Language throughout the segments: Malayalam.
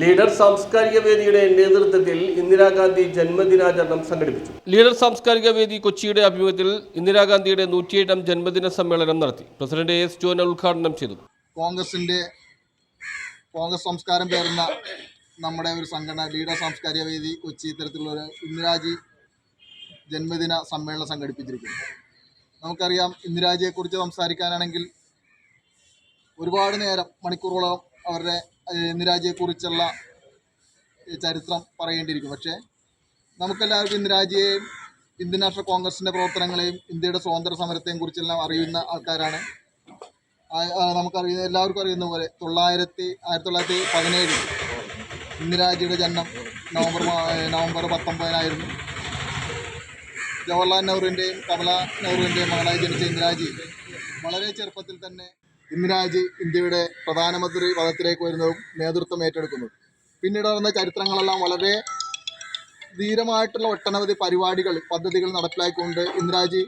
leader സാംസ്കാരിക വേദിയുടെ നേതൃത്വത്തിൽ ഇന്ദിരാഗാന്ധി ജന്മദിനാചരണം സംഘടിപ്പിച്ചു. ലീഡർ സാംസ്കാരിക വേദി കൊച്ചിയുടെ ആഭിമുഖ്യത്തിൽ ഇന്ദിരാഗാന്ധിയുടെ നൂറ്റിയേഴാം ജന്മദിന സമ്മേളനം നടത്തി. പ്രസിഡന്റ് എസ് ജോന ഉദ്ഘാടനം ചെയ്തു. കോൺഗ്രസിന്റെ കോൺഗ്രസ് സംസ്കാരം പേരുന്ന നമ്മുടെ ഒരു സംഘടന ലീഡർ സാംസ്കാരിക വേദി കൊച്ചി ഇത്തരത്തിലുള്ള ഒരു ഇന്ദിരാജി ജന്മദിന സമ്മേളനം സംഘടിപ്പിച്ചിരിക്കുന്നു. നമുക്കറിയാം ഇന്ദിരാജിയെക്കുറിച്ച് സംസാരിക്കാനാണെങ്കിൽ ഒരുപാട് നേരം മണിക്കൂറോളം അവരുടെ ഇന്ദിരാജിയെക്കുറിച്ചുള്ള ചരിത്രം പറയേണ്ടിയിരിക്കും. പക്ഷേ നമുക്കെല്ലാവർക്കും ഇന്ദിരാജിയെയും ഇന്ത്യൻ നാഷണൽ കോൺഗ്രസിന്റെ പ്രവർത്തനങ്ങളെയും ഇന്ത്യയുടെ സ്വാതന്ത്ര്യ സമരത്തെയും കുറിച്ചെല്ലാം അറിയുന്ന ആൾക്കാരാണ്. നമുക്കറിയുന്ന എല്ലാവർക്കും അറിയുന്ന പോലെ തൊള്ളായിരത്തി ആയിരത്തി തൊള്ളായിരത്തി പതിനേഴിൽ ഇന്ദിരാജിയുടെ ജനനം നവംബർ നവംബർ പത്തൊമ്പതിനായിരുന്നു. ജവഹർലാൽ നെഹ്റുവിന്റെയും കമല നെഹ്റുവിന്റെയും മകളായി ജനിച്ച ഇന്ദിരാജി വളരെ ചെറുപ്പത്തിൽ തന്നെ ഇന്ദിരാജി ഇന്ത്യയുടെ പ്രധാനമന്ത്രി പദത്തിലേക്ക് വരുന്നതും നേതൃത്വം ഏറ്റെടുക്കുന്നു പിന്നീട് നടന്ന ചരിത്രങ്ങളെല്ലാം വളരെ ധീരമായിട്ടുള്ള ഒട്ടനവധി പരിപാടികൾ പദ്ധതികൾ നടപ്പിലാക്കിക്കൊണ്ട് ഇന്ദിരാജി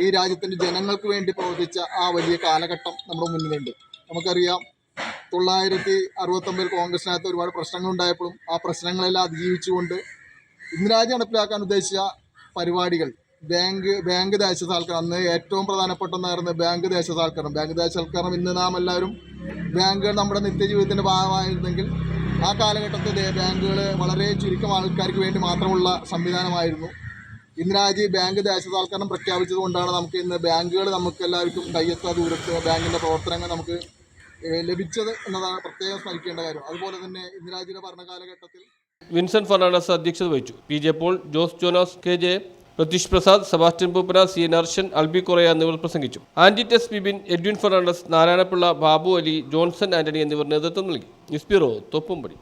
ഈ രാജ്യത്തിന്റെ ജനങ്ങൾക്ക് വേണ്ടി പ്രവർത്തിച്ച ആ വലിയ കാലഘട്ടം നമ്മുടെ മുന്നിലുണ്ട്. നമുക്കറിയാം തൊള്ളായിരത്തി അറുപത്തൊമ്പതിൽ കോൺഗ്രസിനകത്ത് ഒരുപാട് പ്രശ്നങ്ങൾ ഉണ്ടായപ്പോഴും ആ പ്രശ്നങ്ങളെല്ലാം അതിജീവിച്ചുകൊണ്ട് ഇന്ദിരാജി നടപ്പിലാക്കാൻ ഉദ്ദേശിച്ച പരിപാടികൾ ബാങ്ക് ബാങ്ക് ദേശസാൽക്കരണം. അന്ന് ഏറ്റവും പ്രധാനപ്പെട്ട ഒന്നായിരുന്നു ബാങ്ക് ദേശസാൽക്കരണം. ബാങ്ക് ദേശസാൽക്കരണം ഇന്ന് നാം എല്ലാവരും ബാങ്കുകൾ നമ്മുടെ നിത്യജീവിതത്തിന്റെ ഭാഗമായിരുന്നെങ്കിൽ ആ കാലഘട്ടത്തിൽ ബാങ്കുകൾ വളരെ ചുരുക്കം ആൾക്കാർക്ക് വേണ്ടി മാത്രമുള്ള സംവിധാനമായിരുന്നു. ഇന്ദിരാജി ബാങ്ക് ദേശസാൽക്കരണം പ്രഖ്യാപിച്ചതുകൊണ്ടാണ് നമുക്ക് ഇന്ന് ബാങ്കുകൾ നമുക്ക് എല്ലാവർക്കും കയ്യെത്താ ദൂരത്ത് ബാങ്കിന്റെ പ്രവർത്തനങ്ങൾ നമുക്ക് ലഭിച്ചത് എന്നതാണ് പ്രത്യേകം സ്മരിക്കേണ്ട കാര്യം. അതുപോലെ തന്നെ ഇന്ദിരാജിയുടെ ഭരണകാലഘട്ടത്തിൽ വിൻസെന്റ് ഫെർണാണ്ടസ് അധ്യക്ഷത വഹിച്ചു. P J Paul Jose Jonos K J Prateesh Prasad Sebastian Pooppana C. N. Arshan Albi Koraya എന്നിവർ പ്രസംഗിച്ചു. ആന്റി ടെസ് Bibin Edwin Fernandez Narayanapillai Babu Ali Johnson Antony എന്നിവർ നേതൃത്വം നൽകി. News bureau Thoppumpadi.